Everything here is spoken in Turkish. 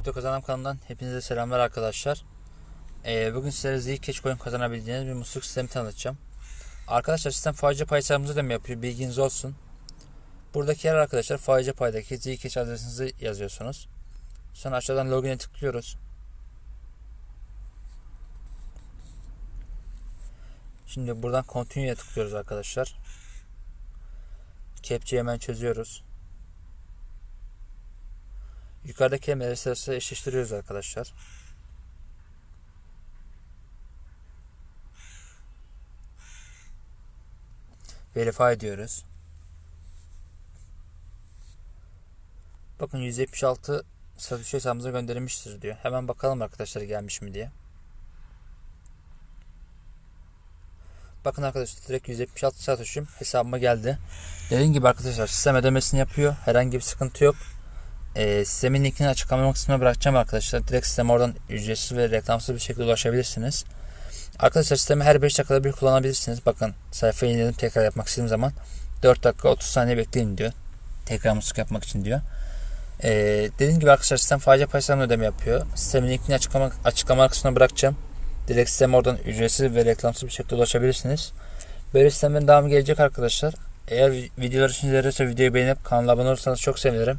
Kripto Kazanım kanalından hepinize selamlar arkadaşlar. Ee, bugün sizlere Zcash coin kazanabildiğiniz bir musluk sistemi tanıtacağım. Arkadaşlar sistem faizi pay hesabımızı mı yapıyor bilginiz olsun. Buradaki yer arkadaşlar faizi paydaki Zcash adresinizi yazıyorsunuz. Sonra aşağıdan login'e tıklıyoruz. Şimdi buradan continue'ye tıklıyoruz arkadaşlar. Captcha'yı hemen çözüyoruz. Yukarıdaki kelimeleri sırasıyla eşleştiriyoruz arkadaşlar. Verify diyoruz. Bakın 176 satış hesabımıza gönderilmiştir diyor. Hemen bakalım arkadaşlar gelmiş mi diye. Bakın arkadaşlar direkt 176 satışım hesabıma geldi. Dediğim gibi arkadaşlar sistem ödemesini yapıyor. Herhangi bir sıkıntı yok. E, sistemin linkini açıklama kısmına bırakacağım arkadaşlar. Direkt sisteme oradan ücretsiz ve reklamsız bir şekilde ulaşabilirsiniz. Arkadaşlar sistemi her 5 dakikada bir kullanabilirsiniz. Bakın sayfayı yeniledim tekrar yapmak istediğim zaman 4 dakika 30 saniye bekleyin diyor. Tekrar musluk yapmak için diyor. E, dediğim gibi arkadaşlar sistem faiz paysanın ödeme yapıyor. Sistemin linkini açıklama, açıklama kısmına bırakacağım. Direkt sisteme oradan ücretsiz ve reklamsız bir şekilde ulaşabilirsiniz. Böyle sistemlerin devamı gelecek arkadaşlar. Eğer videolar için yararsa videoyu beğenip kanala abone olursanız çok sevinirim.